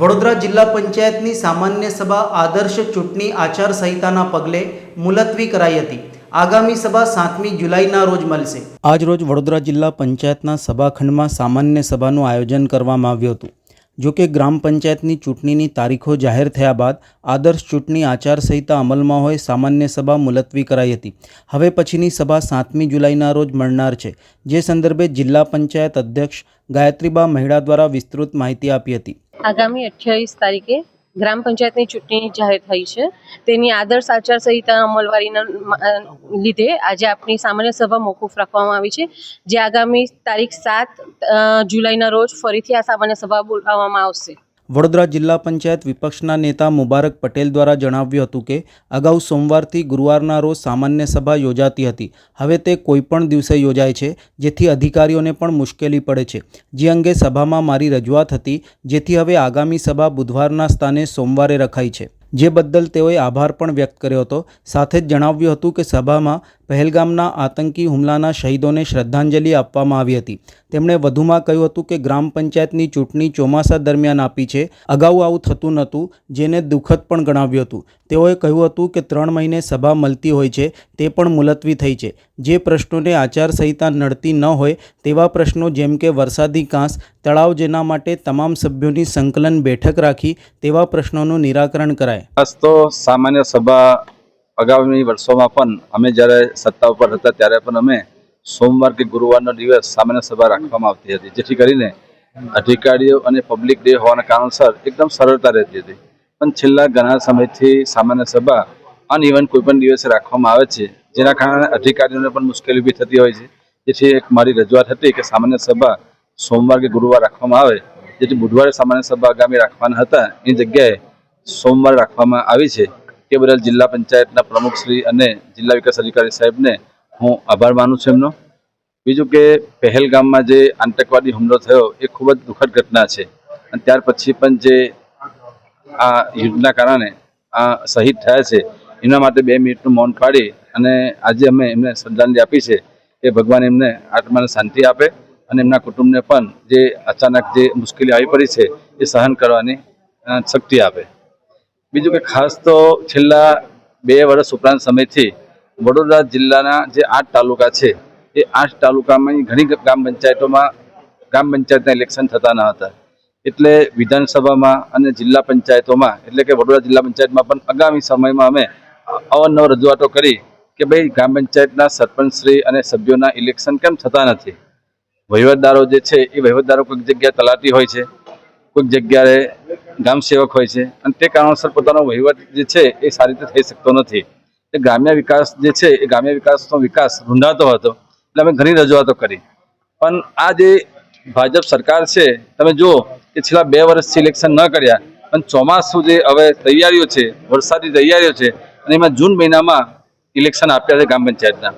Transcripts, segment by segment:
વડોદરા જિલ્લા પંચાયતની સામાન્ય સભા આદર્શ ચૂંટણી આચારસંહિતાના પગલે મુલતવી કરાઈ હતી. આગામી સભા સાતમી જુલાઈના રોજ મળશે. આજ રોજ વડોદરા જિલ્લા પંચાયતના સભાખંડમાં સામાન્ય સભાનું આયોજન કરવામાં આવ્યું હતું. જોકે ગ્રામ પંચાયતની ચૂંટણીની તારીખો જાહેર થયા બાદ આદર્શ ચૂંટણી આચારસંહિતા અમલમાં હોય સામાન્ય સભા મુલતવી કરાઈ હતી. હવે પછીની સભા સાતમી જુલાઈના રોજ મળનાર છે. જે સંદર્ભે જિલ્લા પંચાયત અધ્યક્ષ ગાયત્રીબા મહિડા દ્વારા વિસ્તૃત માહિતી આપી હતી. આગામી અઠ્યાવીસ તારીખે ગ્રામ પંચાયતની ચૂંટણી જાહેર થઈ છે. તેની આદર્શ આચારસંહિતા અમલવારીના લીધે આજે આપણી સામાન્ય સભા મોકૂફ રાખવામાં આવી છે. જે આગામી તારીખ સાત જુલાઈના રોજ ફરીથી આ સામાન્ય સભા બોલાવવામાં આવશે. વડોદરા જિલ્લા પંચાયત વિપક્ષના નેતા મુબારક પટેલ દ્વારા જણાવ્યું હતું કે, અગાઉ સોમવારથી ગુરુવારના રોજ સામાન્ય સભા યોજાતી હતી. હવે તે કોઈપણ દિવસે યોજાય છે, જેથી અધિકારીઓને પણ મુશ્કેલી પડે છે. જે અંગે સભામાં મારી રજૂઆત હતી, જેથી હવે આગામી સભા બુધવારના સ્થાને સોમવારે રખાઈ છે. જે બદલ તેઓએ આભાર પણ વ્યક્ત કર્યો હતો. સાથે જ જણાવ્યું હતું કે, સભામાં પહેલગામના આતંકી હુમલાના શહીદોને શ્રદ્ધાંજલિ આપવામાં આવી હતી. તેમણે વધુમાં કહ્યું હતું કે ગ્રામ પંચાયતની ચૂંટણી ચોમાસા દરમિયાન આપી છે. અગાઉ આવું થતું નહોતું, જેને દુઃખદ પણ ગણાવ્યું હતું. તેઓએ કહ્યું હતું કે ત્રણ મહિને સભા મળતી હોય છે, તે પણ મુલતવી થઈ છે. જે પ્રશ્નોને આચારસંહિતા નડતી ન હોય, તેવા પ્રશ્નો જેમ કે વરસાદી કાંસ, તળાવ જેના માટે તમામ સભ્યોની સંકલન બેઠક રાખી, તેવા પ્રશ્નોનું નિરાકરણ કરાય. તો સામાન્ય સભા અગામી વર્ષોમાં પણ અમે જ્યારે સત્તા ઉપર હતા ત્યારે પણ અમે સોમવાર કે ગુરુવારનો દિવસ સામાન્ય સભા રાખવામાં આવતી હતી, જેથી કરીને અધિકારીઓ અને પબ્લિક ડે હોવાના કારણસર એકદમ સરળતા રહેતી હતી. પણ છેલ્લા ઘણા સમયથી સામાન્ય સભા અનઇવન કોઈ પણ દિવસે રાખવામાં આવે છે, જેના કારણે અધિકારીઓને પણ મુશ્કેલી ઊભી થતી હોય છે. જેથી એક મારી રજૂઆત હતી કે સામાન્ય સભા સોમવાર કે ગુરુવાર રાખવામાં આવે, જેથી બુધવારે સામાન્ય સભા આગામી રાખવાના હતા. એ જગ્યાએ સોમવાર રાખવામાં આવી છે. તે બદલ જિલ્લા પંચાયતના પ્રમુખશ્રી અને જિલ્લા વિકાસ અધિકારી સાહેબને હું આભાર માનું છું એમનો. બીજું કે પહેલગામમાં જે આતંકવાદી હુમલો થયો એ ખૂબ જ દુઃખદ ઘટના છે. અને ત્યાર પછી પણ જે આ યુદ્ધના કારણે આ શહીદ થયા છે, એના માટે બે મિનિટનું મૌન પાડી અને આજે અમે એમને શ્રદ્ધાંજલિ આપી છે એ ભગવાન એમને આત્માને શાંતિ આપે અને એમના કુટુંબને પણ જે અચાનક જે મુશ્કેલી આવી પડી છે એ સહન કરવાની શક્તિ આપે. બીજું કે ખાસ તો છેલ્લા બે વર્ષ ઉપરાંત સમયથી વડોદરા જિલ્લાના જે આઠ તાલુકા છે, એ આઠ તાલુકામાં ઘણી ગ્રામ પંચાયતોમાં, ગ્રામ પંચાયતના ઇલેક્શન થતા ન હતા. એટલે વિધાનસભામાં અને જિલ્લા પંચાયતોમાં, એટલે કે વડોદરા જિલ્લા પંચાયતમાં પણ આગામી સમયમાં અમે અવારનવાર રજૂઆતો કરી કે ભાઈ ગ્રામ પંચાયતના સરપંચશ્રી અને સભ્યોના ઇલેક્શન કેમ થતા નથી? વહીવટદારો જે છે, એ વહીવટદારો કોઈક જગ્યાએ તલાટી હોય છે કોઈક જગ્યાએ ગામ સેવક હોય છે. અને તે કારણોસર પોતાનો વહીવટ જે છે એ સારી રીતે થઈ શકતો નથી. એ ગ્રામ્ય વિકાસ જે છે એ ગ્રામ્ય વિકાસનો વિકાસ રૂંધાતો હતો. એટલે અમે ઘણી રજૂઆતો કરી. પણ આ જે ભાજપ સરકાર છે, તમે જુઓ કે છેલ્લા બે વર્ષથી ઇલેક્શન ન કર્યા. પણ ચોમાસું જે હવે તૈયારીઓ છે, વરસાદની તૈયારીઓ છે, અને એમાં જૂન મહિનામાં ઇલેક્શન આપ્યા છે ગ્રામ પંચાયતના.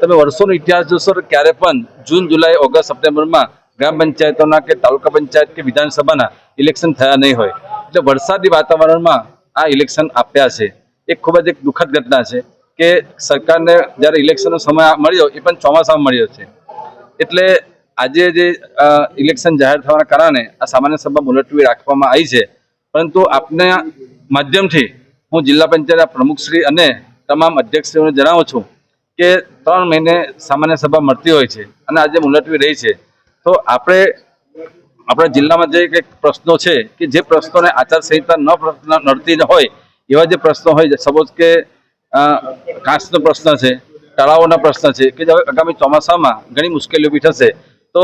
તમે વર્ષોનો ઇતિહાસ જોશો તો ક્યારે પણ જૂન, જુલાઈ, ઓગસ્ટ, સપ્ટેમ્બરમાં ગ્રામ પંચાયતોના કે તાલુકા પંચાયત કે વિધાનસભાના ઇલેક્શન થયા નહીં હોય. એટલે વરસાદી વાતાવરણમાં આ ઇલેક્શન આપ્યા છે. એ ખૂબ જ એક દુઃખદ ઘટના છે કે સરકારને જ્યારે ઇલેક્શનનો સમય મળ્યો, એ પણ ચોમાસામાં મળ્યો છે. એટલે આજે જે ઇલેક્શન જાહેર થવાના કારણે આ સામાન્ય સભા મુલતવી રાખવામાં આવી છે. પરંતુ આપના માધ્યમથી હું જિલ્લા પંચાયતના પ્રમુખશ્રી અને તમામ અધ્યક્ષશ્રીઓને જણાવું છું કે ત્રણ મહિને સામાન્ય સભા મળતી હોય છે અને આજે મુલતવી રહી છે. તો આપણે, આપણા જિલ્લામાં જે કંઈક પ્રશ્નો છે કે જે પ્રશ્નોને આચારસંહિતા ન નડતી હોય, એવા જે પ્રશ્નો હોય સપોઝ કે કાંસનો પ્રશ્ન છે, તળાવોના પ્રશ્ન છે, કે હવે આગામી ચોમાસામાં ઘણી મુશ્કેલીઓ ઊભી થશે, તો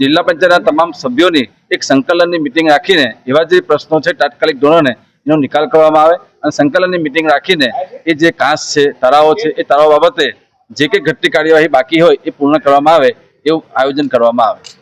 જિલ્લા પંચાયતના તમામ સભ્યોની એક સંકલનની મિટિંગ રાખીને, એવા જે પ્રશ્નો છે તાત્કાલિક ધોરણે એનો નિકાલ કરવામાં આવે અને સંકલનની મિટિંગ રાખીને એ જે કાંસ છે, તળાવો છે, એ તળાવ બાબતે જે કંઈ ઘટતી કાર્યવાહી બાકી હોય એ પૂર્ણ કરવામાં આવે એવું આયોજન કરવામાં આવે.